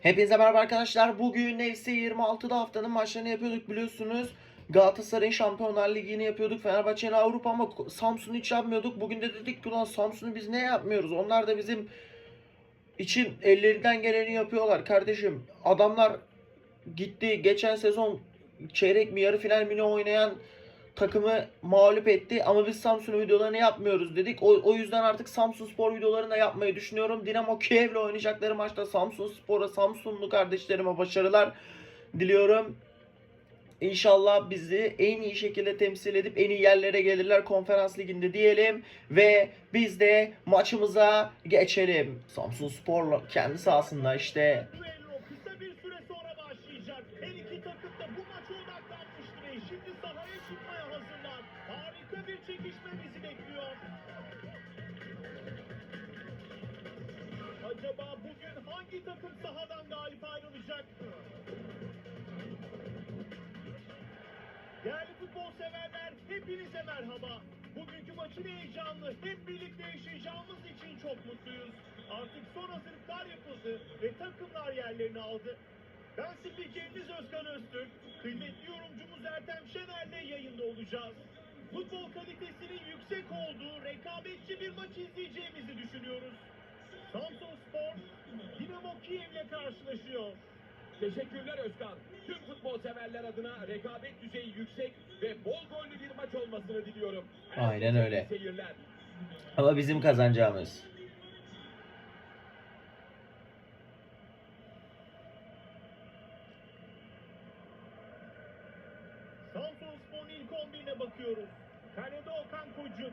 Hepinize merhaba arkadaşlar. Bugün FC 26'da haftanın maçlarını yapıyorduk biliyorsunuz. Galatasaray'ın Şampiyonlar Ligi'ni yapıyorduk. Fenerbahçe'nin Avrupa ama Samsun'u hiç yapmıyorduk. Bugün de dedik ki ulan Samsun'u biz ne yapmıyoruz? Onlar da bizim için ellerinden geleni yapıyorlar kardeşim. Adamlar gitti geçen sezon çeyrek mi yarı final mi oynayan takımı mağlup etti ama biz Samsun videolarını yapmıyoruz dedik. O, o yüzden artık Samsun Spor videolarını da yapmayı düşünüyorum. Dinamo Kiev'le oynayacakları maçta Samsun Spor'a, Samsunlu kardeşlerime başarılar diliyorum. İnşallah bizi en iyi şekilde temsil edip en iyi yerlere gelirler konferans liginde diyelim. Ve biz de maçımıza geçelim. Samsun Spor'la kendi sahasında işte hızlı bir çekişme bizi bekliyor. Acaba bugün hangi takım sahadan galip ayrılacak? Değerli futbol severler hepinize merhaba. Bugünkü maçın heyecanlı hep birlikte yaşayacağımız için çok mutluyuz. Artık son hazırlıklar yapıldı ve takımlar yerlerini aldı. Ben spikeriniz Özkan Öztürk, kıymetli yorumcumuz Ertem Şener'le yayında olacağız futbol kalitesinin yüksek olduğu rekabetçi bir maç izleyeceğimizi düşünüyoruz. Samsun Spor, Dinamo Kiev'le karşılaşıyor. Teşekkürler Özkan. Tüm futbol severler adına rekabet düzeyi yüksek ve bol gollü bir maç olmasını diliyorum. Aynen öyle. Ama bizim kazanacağımız. ilk 11'ine bakıyoruz. Kalede Okan Kocuk,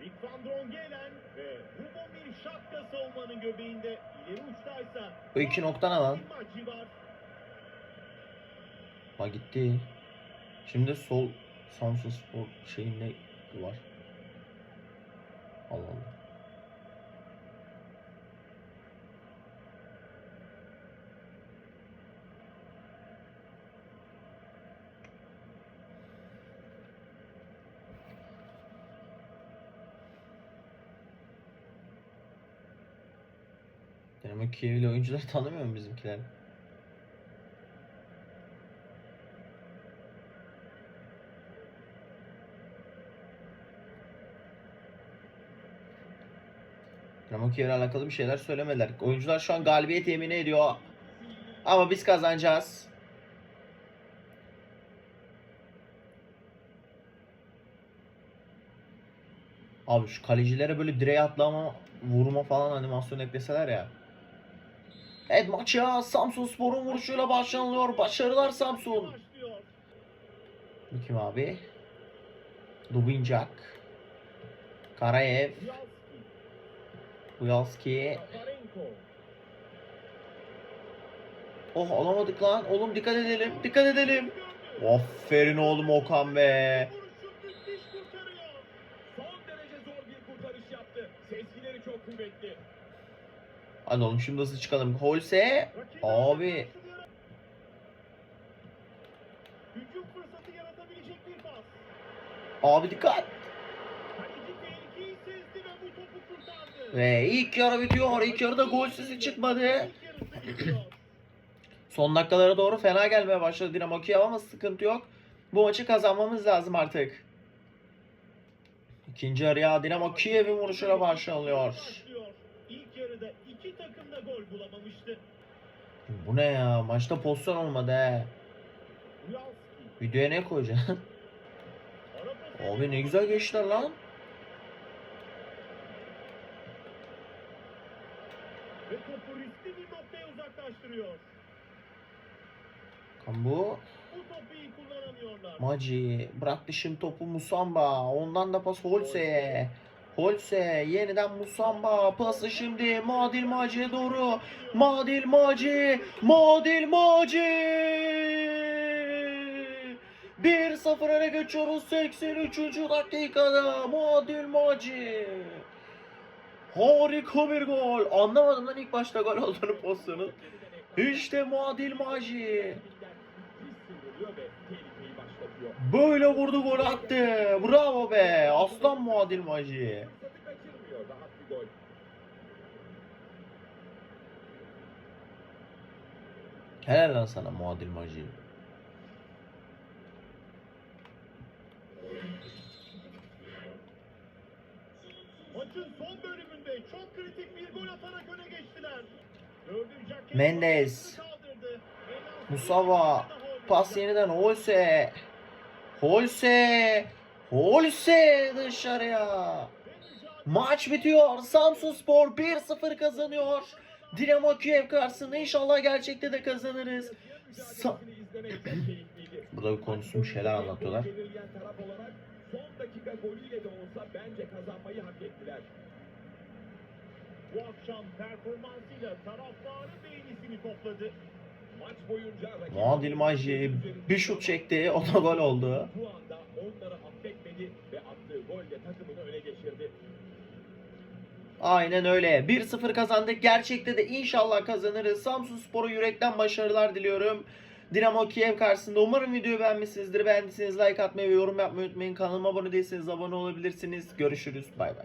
Rick Van Drongelen ve Rubomir Şapka savunmanın göbeğinde ileri uçtaysa Bu iki nokta ne lan? Ha gitti. Şimdi sol Samsun Spor şeyinde var. Allah Allah. Ama Kiev'li oyuncular tanımıyor mu bizimkiler? Ramon Kiev'le alakalı bir şeyler söylemediler. Oyuncular şu an galibiyet yemin ediyor. Ama biz kazanacağız. Abi şu kalecilere böyle direğe atlama, vurma falan animasyon ekleseler ya. Evet maça Samsun Spor'un vuruşuyla başlanılıyor. Başarılar Samsun. Kim abi? Dubincak. Karayev. Uyalski. Oh alamadık lan. Oğlum dikkat edelim. Dikkat edelim. Aferin oğlum Okan be. Hadi oğlum şimdi nasıl çıkalım? Holse abi. Abi dikkat. Ve ilk yarı bitiyor. İlk yarıda gol sesi çıkmadı. Son dakikalara doğru fena gelmeye başladı Dinamo Kiev ama sıkıntı yok. Bu maçı kazanmamız lazım artık. İkinci yarıya Dinamo Kiev'in vuruşuyla başlanıyor takım gol bulamamıştı. Bu ne ya? Maçta pozisyon olmadı he. Videoya ne koyacaksın? Abi ne güzel geçtiler lan. Ve topu riskli bir noktaya uzaklaştırıyor. Kambu. Bu topu iyi kullanamıyorlar. Maci bıraktı şimdi topu Musamba. Ondan da pas Holse'ye. Holse yeniden Musamba pası şimdi Madil Maci'ye doğru. Madil Maci, Madil Maci. 1-0 öne geçiyoruz 83. dakikada Madil Maci. Harika bir gol. Anlamadım lan ilk başta gol olduğunu pozisyonu. İşte Muadil Maci. Böyle vurdu gol attı. Bravo be. Aslan muadil maji. Helal lan sana muadil maji. Maçın son bölümünde çok kritik bir gol atarak öne geçtiler. Mendes. Musava. Pas yeniden Oyse. Holse. Holse dışarıya. Maç bitiyor. Samsun Spor 1-0 kazanıyor. Dinamo Kiev karşısında inşallah gerçekte de kazanırız. Sa- Burada bir konuşsun bir şeyler anlatıyorlar. Son dakika golüyle de olsa bence kazanmayı hak ettiler. Bu akşam performansıyla taraftarın beğenisini topladı. Muadil Maji bir şut çekti. O da gol oldu. Bu anda onları affetmedi ve attığı golle takımını öne geçirdi. Aynen öyle. 1-0 kazandık. Gerçekte de inşallah kazanırız. Samsun Spor'a yürekten başarılar diliyorum. Dinamo Kiev karşısında. Umarım videoyu beğenmişsinizdir. Beğendiyseniz like atmayı ve yorum yapmayı unutmayın. Kanalıma abone değilseniz abone olabilirsiniz. Görüşürüz. Bay bay.